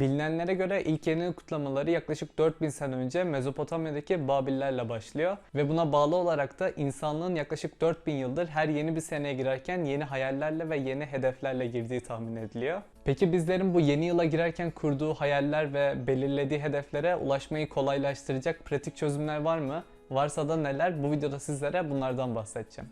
Bilinenlere göre ilk yeni kutlamaları yaklaşık 4000 sene önce Mezopotamya'daki Babillerle başlıyor ve buna bağlı olarak da insanlığın yaklaşık 4000 yıldır her yeni bir seneye girerken yeni hayallerle ve yeni hedeflerle girdiği tahmin ediliyor. Peki bizlerin bu yeni yıla girerken kurduğu hayaller ve belirlediği hedeflere ulaşmayı kolaylaştıracak pratik çözümler var mı? Varsa da neler? Bu videoda sizlere bunlardan bahsedeceğim.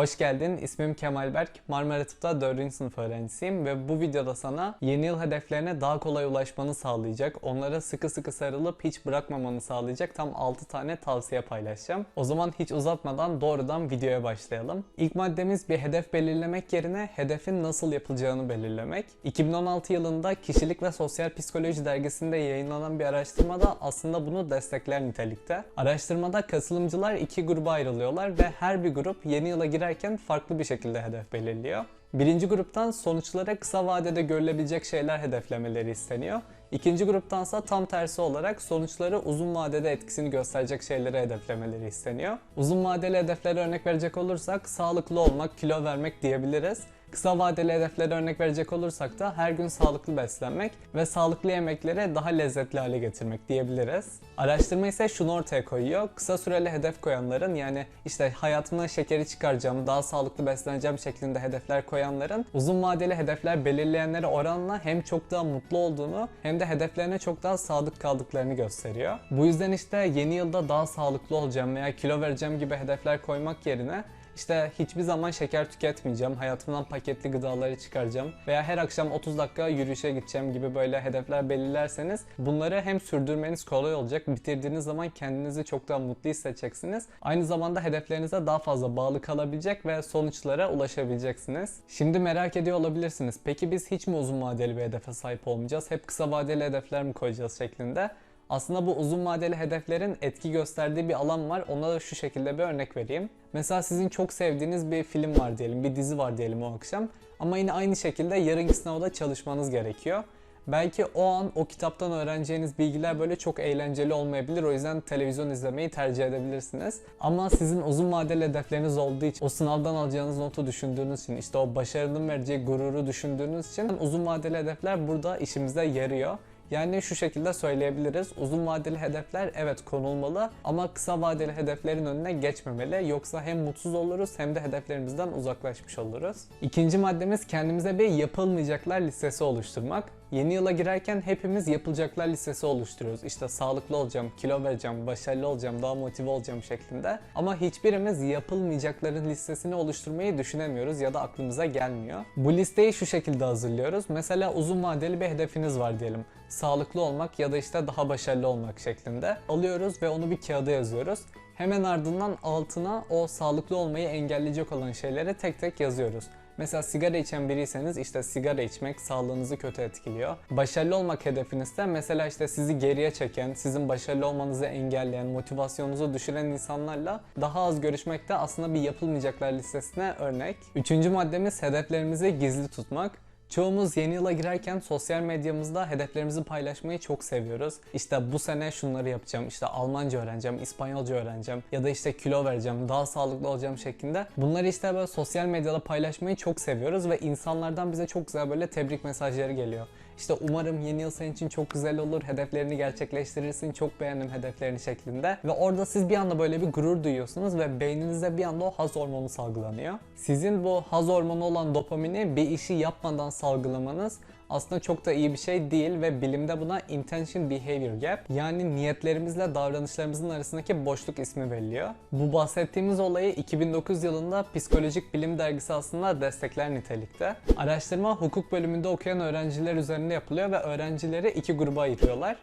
Hoş geldin. İsmim Kemal Berk. Marmara Tıp'ta 4. sınıf öğrencisiyim ve bu videoda sana yeni yıl hedeflerine daha kolay ulaşmanı sağlayacak, onlara sıkı sıkı sarılıp hiç bırakmamanı sağlayacak tam 6 tane tavsiye paylaşacağım. O zaman hiç uzatmadan doğrudan videoya başlayalım. İlk maddemiz bir hedef belirlemek yerine hedefin nasıl yapılacağını belirlemek. 2016 yılında Kişilik ve Sosyal Psikoloji dergisinde yayınlanan bir araştırmada aslında bunu destekler nitelikte. Araştırmada katılımcılar iki gruba ayrılıyorlar ve her bir grup yeni yıla girerken farklı bir şekilde hedef belirliyor. Birinci gruptan sonuçlara kısa vadede görülebilecek şeyler hedeflemeleri isteniyor. İkinci gruptansa tam tersi olarak sonuçları uzun vadede etkisini gösterecek şeyleri hedeflemeleri isteniyor. Uzun vadeli hedeflere örnek verecek olursak sağlıklı olmak, kilo vermek diyebiliriz. Kısa vadeli hedeflere örnek verecek olursak da her gün sağlıklı beslenmek ve sağlıklı yemekleri daha lezzetli hale getirmek diyebiliriz. Araştırma ise şunu ortaya koyuyor. Kısa süreli hedef koyanların yani işte hayatımda şekeri çıkaracağım, daha sağlıklı besleneceğim şeklinde hedefler koyanların uzun vadeli hedefler belirleyenlere oranla hem çok daha mutlu olduğunu hem de hedeflerine çok daha sadık kaldıklarını gösteriyor. Bu yüzden işte yeni yılda daha sağlıklı olacağım veya kilo vereceğim gibi hedefler koymak yerine işte hiçbir zaman şeker tüketmeyeceğim, hayatımdan paketli gıdaları çıkaracağım veya her akşam 30 dakika yürüyüşe gideceğim gibi böyle hedefler belirlerseniz bunları hem sürdürmeniz kolay olacak, bitirdiğiniz zaman kendinizi çok daha mutlu hissedeceksiniz. Aynı zamanda hedeflerinize daha fazla bağlı kalabilecek ve sonuçlara ulaşabileceksiniz. Şimdi merak ediyor olabilirsiniz. Peki biz hiç mi uzun vadeli bir hedefe sahip olmayacağız? Hep kısa vadeli hedefler mi koyacağız şeklinde? Aslında bu uzun vadeli hedeflerin etki gösterdiği bir alan var. Ona da şu şekilde bir örnek vereyim. Mesela sizin çok sevdiğiniz bir film var diyelim, bir dizi var diyelim o akşam. Ama yine aynı şekilde yarınki sınavda çalışmanız gerekiyor. Belki o an o kitaptan öğreneceğiniz bilgiler böyle çok eğlenceli olmayabilir. O yüzden televizyon izlemeyi tercih edebilirsiniz. Ama sizin uzun vadeli hedefleriniz olduğu için, o sınavdan alacağınız notu düşündüğünüz için, işte o başarının vereceği gururu düşündüğünüz için uzun vadeli hedefler burada işimize yarıyor. Yani şu şekilde söyleyebiliriz. Uzun vadeli hedefler evet konulmalı ama kısa vadeli hedeflerin önüne geçmemeli. Yoksa hem mutsuz oluruz hem de hedeflerimizden uzaklaşmış oluruz. İkinci maddemiz kendimize bir yapılmayacaklar listesi oluşturmak. Yeni yıla girerken hepimiz yapılacaklar listesi oluşturuyoruz. İşte sağlıklı olacağım, kilo vereceğim, başarılı olacağım, daha motive olacağım şeklinde. Ama hiçbirimiz yapılmayacakların listesini oluşturmayı düşünemiyoruz ya da aklımıza gelmiyor. Bu listeyi şu şekilde hazırlıyoruz. Mesela uzun vadeli bir hedefiniz var diyelim. Sağlıklı olmak ya da işte daha başarılı olmak şeklinde. Alıyoruz ve onu bir kağıda yazıyoruz. Hemen ardından altına o sağlıklı olmayı engelleyecek olan şeyleri tek tek yazıyoruz. Mesela sigara içen biriyseniz işte sigara içmek sağlığınızı kötü etkiliyor. Başarılı olmak hedefinizde mesela işte sizi geriye çeken, sizin başarılı olmanızı engelleyen, motivasyonunuzu düşüren insanlarla daha az görüşmek de aslında bir yapılmayacaklar listesine örnek. Üçüncü maddemiz hedeflerimizi gizli tutmak. Çoğumuz yeni yıla girerken sosyal medyamızda hedeflerimizi paylaşmayı çok seviyoruz. İşte bu sene şunları yapacağım, işte Almanca öğreneceğim, İspanyolca öğreneceğim ya da işte kilo vereceğim, daha sağlıklı olacağım şeklinde. Bunları işte böyle sosyal medyada paylaşmayı çok seviyoruz ve insanlardan bize çok güzel böyle tebrik mesajları geliyor. İşte umarım yeni yıl senin için çok güzel olur, hedeflerini gerçekleştirirsin, çok beğendim hedeflerini şeklinde. Ve orada siz bir anda böyle bir gurur duyuyorsunuz ve beyninizde bir anda o haz hormonu salgılanıyor. Sizin bu haz hormonu olan dopamini bir işi yapmadan salgılamanız aslında çok da iyi bir şey değil ve bilimde buna intention behavior gap yani niyetlerimizle davranışlarımızın arasındaki boşluk ismi veriliyor. Bu bahsettiğimiz olayı 2009 yılında Psikolojik Bilim Dergisi aslında destekler nitelikte. Araştırma hukuk bölümünde okuyan öğrenciler üzerinde yapılıyor ve öğrencileri iki gruba ayırıyorlar.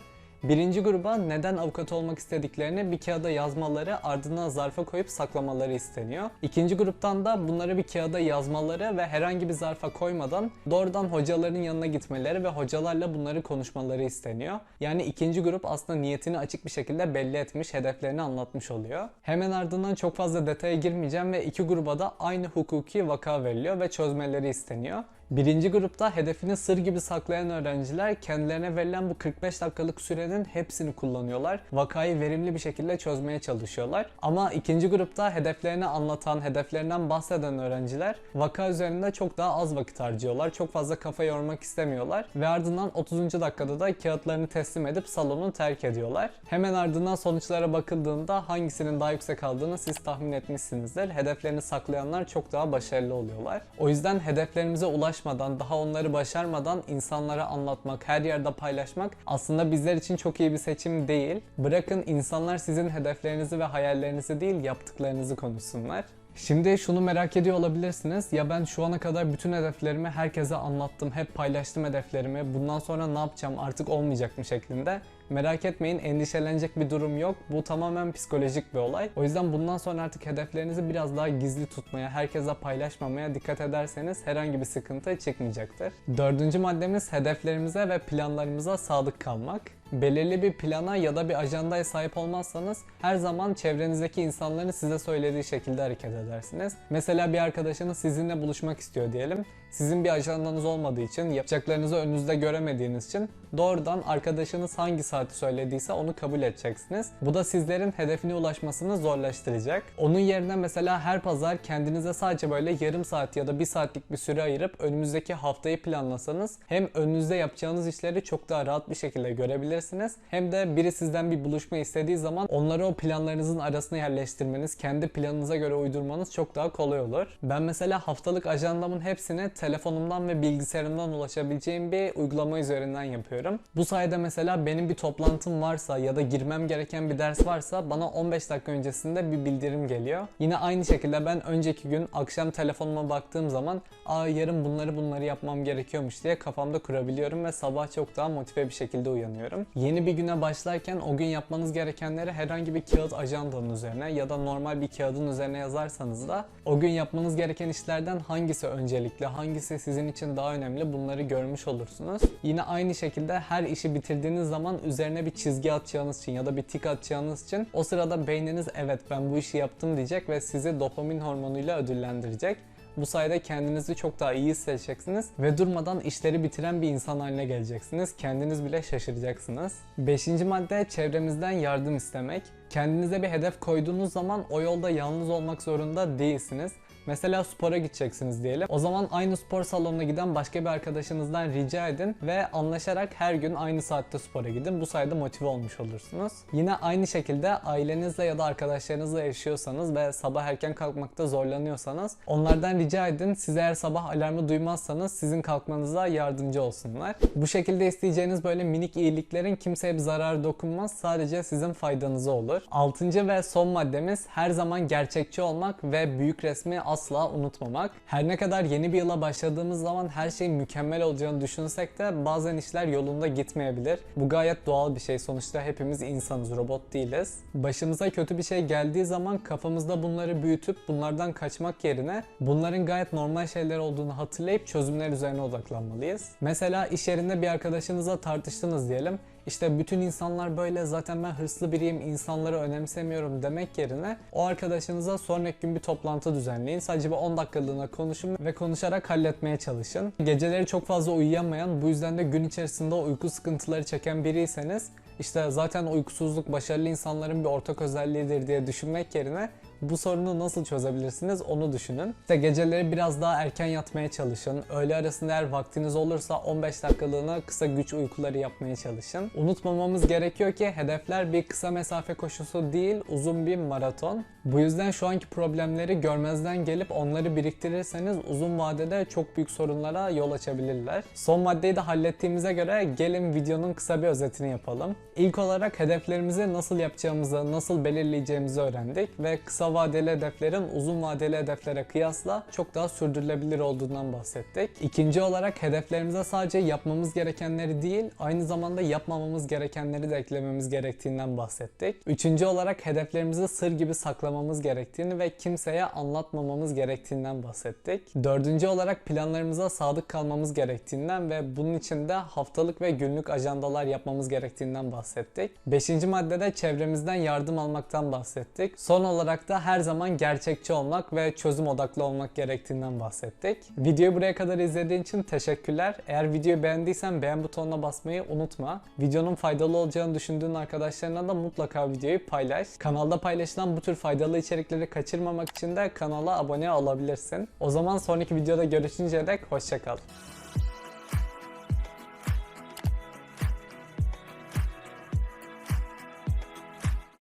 Birinci gruba neden avukat olmak istediklerini bir kağıda yazmaları ardından zarfa koyup saklamaları isteniyor. İkinci gruptan da bunları bir kağıda yazmaları ve herhangi bir zarfa koymadan doğrudan hocaların yanına gitmeleri ve hocalarla bunları konuşmaları isteniyor. Yani ikinci grup aslında niyetini açık bir şekilde belli etmiş, hedeflerini anlatmış oluyor. Hemen ardından çok fazla detaya girmeyeceğim ve iki gruba da aynı hukuki vaka veriliyor ve çözmeleri isteniyor. Birinci grupta hedefini sır gibi saklayan öğrenciler kendilerine verilen bu 45 dakikalık sürenin hepsini kullanıyorlar. Vakayı verimli bir şekilde çözmeye çalışıyorlar. Ama ikinci grupta hedeflerini anlatan, hedeflerinden bahseden öğrenciler vaka üzerinde çok daha az vakit harcıyorlar. Çok fazla kafa yormak istemiyorlar ve ardından 30. dakikada da kağıtlarını teslim edip salonu terk ediyorlar. Hemen ardından sonuçlara bakıldığında hangisinin daha yüksek aldığını siz tahmin etmişsinizdir. Hedeflerini saklayanlar çok daha başarılı oluyorlar. O yüzden hedeflerimize ulaşmadan, daha onları başarmadan insanlara anlatmak, her yerde paylaşmak aslında bizler için çok iyi bir seçim değil. Bırakın insanlar sizin hedeflerinizi ve hayallerinizi değil yaptıklarınızı konuşsunlar. Şimdi şunu merak ediyor olabilirsiniz. Ya ben şu ana kadar bütün hedeflerimi herkese anlattım. Hep paylaştım hedeflerimi. Bundan sonra ne yapacağım artık olmayacak mı şeklinde. Merak etmeyin endişelenecek bir durum yok. Bu tamamen psikolojik bir olay. O yüzden bundan sonra artık hedeflerinizi biraz daha gizli tutmaya, herkese paylaşmamaya dikkat ederseniz herhangi bir sıkıntı çıkmayacaktır. Dördüncü maddemiz hedeflerimize ve planlarımıza sadık kalmak. Belirli bir plana ya da bir ajandaya sahip olmazsanız her zaman çevrenizdeki insanların size söylediği şekilde hareket edersiniz. Mesela bir arkadaşınız sizinle buluşmak istiyor diyelim. Sizin bir ajandanız olmadığı için, yapacaklarınızı önünüzde göremediğiniz için doğrudan arkadaşınız hangi saati söylediyse onu kabul edeceksiniz. Bu da sizlerin hedefine ulaşmasını zorlaştıracak. Onun yerine mesela her pazar kendinize sadece böyle yarım saat ya da bir saatlik bir süre ayırıp önümüzdeki haftayı planlasanız hem önünüzde yapacağınız işleri çok daha rahat bir şekilde görebilirsiniz. Hem de biri sizden bir buluşma istediği zaman onları o planlarınızın arasına yerleştirmeniz, kendi planınıza göre uydurmanız çok daha kolay olur. Ben mesela haftalık ajandamın hepsini telefonumdan ve bilgisayarımdan ulaşabileceğim bir uygulama üzerinden yapıyorum. Bu sayede mesela benim bir toplantım varsa ya da girmem gereken bir ders varsa bana 15 dakika öncesinde bir bildirim geliyor. Yine aynı şekilde ben önceki gün akşam telefonuma baktığım zaman aa yarın bunları bunları yapmam gerekiyormuş diye kafamda kurabiliyorum ve sabah çok daha motive bir şekilde uyanıyorum. Yeni bir güne başlarken o gün yapmanız gerekenleri herhangi bir kağıt ajandanın üzerine ya da normal bir kağıdın üzerine yazarsanız da o gün yapmanız gereken işlerden hangisi öncelikli, hangisi sizin için daha önemli bunları görmüş olursunuz. Yine aynı şekilde her işi bitirdiğiniz zaman üzerine bir çizgi atacağınız için ya da bir tik atacağınız için o sırada beyniniz evet ben bu işi yaptım diyecek ve sizi dopamin hormonuyla ödüllendirecek. Bu sayede kendinizi çok daha iyi hissedeceksiniz ve durmadan işleri bitiren bir insan haline geleceksiniz. Kendiniz bile şaşıracaksınız. Beşinci madde çevremizden yardım istemek. Kendinize bir hedef koyduğunuz zaman o yolda yalnız olmak zorunda değilsiniz. Mesela spora gideceksiniz diyelim. O zaman aynı spor salonuna giden başka bir arkadaşınızdan rica edin ve anlaşarak her gün aynı saatte spora gidin. Bu sayede motive olmuş olursunuz. Yine aynı şekilde ailenizle ya da arkadaşlarınızla yaşıyorsanız ve sabah erken kalkmakta zorlanıyorsanız onlardan rica edin. Siz eğer sabah alarmı duymazsanız sizin kalkmanıza yardımcı olsunlar. Bu şekilde isteyeceğiniz böyle minik iyiliklerin kimseye bir zarar dokunmaz. Sadece sizin faydanıza olur. Altıncı ve son maddemiz her zaman gerçekçi olmak ve büyük resmi asla unutmamak. Her ne kadar yeni bir yıla başladığımız zaman her şeyin mükemmel olacağını düşünsek de bazen işler yolunda gitmeyebilir. Bu gayet doğal bir şey. Sonuçta hepimiz insanız, robot değiliz. Başımıza kötü bir şey geldiği zaman kafamızda bunları büyütüp bunlardan kaçmak yerine bunların gayet normal şeyler olduğunu hatırlayıp çözümler üzerine odaklanmalıyız. Mesela iş yerinde bir arkadaşınızla tartıştınız diyelim. İşte bütün insanlar böyle zaten ben hırslı biriyim insanları önemsemiyorum demek yerine o arkadaşınıza sonraki gün bir toplantı düzenleyin. Sadece bir 10 dakikalığına konuşun ve konuşarak halletmeye çalışın. Geceleri çok fazla uyuyamayan bu yüzden de gün içerisinde uyku sıkıntıları çeken biriyseniz işte zaten uykusuzluk başarılı insanların bir ortak özelliğidir diye düşünmek yerine bu sorunu nasıl çözebilirsiniz onu düşünün. İşte geceleri biraz daha erken yatmaya çalışın. Öğle arasında eğer vaktiniz olursa 15 dakikalığına kısa güç uykuları yapmaya çalışın. Unutmamamız gerekiyor ki hedefler bir kısa mesafe koşusu değil uzun bir maraton. Bu yüzden şu anki problemleri görmezden gelip onları biriktirirseniz uzun vadede çok büyük sorunlara yol açabilirler. Son maddeyi de hallettiğimize göre gelin videonun kısa bir özetini yapalım. İlk olarak hedeflerimizi nasıl yapacağımızı, nasıl belirleyeceğimizi öğrendik ve kısa vadeli hedeflerin uzun vadeli hedeflere kıyasla çok daha sürdürülebilir olduğundan bahsettik. İkinci olarak hedeflerimize sadece yapmamız gerekenleri değil, aynı zamanda yapmamamız gerekenleri de eklememiz gerektiğinden bahsettik. Üçüncü olarak hedeflerimizi sır gibi saklamamız gerektiğini ve kimseye anlatmamamız gerektiğinden bahsettik. Dördüncü olarak planlarımıza sadık kalmamız gerektiğinden ve bunun için de haftalık ve günlük ajandalar yapmamız gerektiğinden bahsettik. Beşinci maddede çevremizden yardım almaktan bahsettik. Son olarak da videoda her zaman gerçekçi olmak ve çözüm odaklı olmak gerektiğinden bahsettik. Videoyu buraya kadar izlediğin için teşekkürler. Eğer videoyu beğendiysen beğen butonuna basmayı unutma. Videonun faydalı olacağını düşündüğün arkadaşlarına da mutlaka videoyu paylaş. Kanalda paylaşılan bu tür faydalı içerikleri kaçırmamak için de kanala abone olabilirsin. O zaman sonraki videoda görüşünceye dek hoşçakal.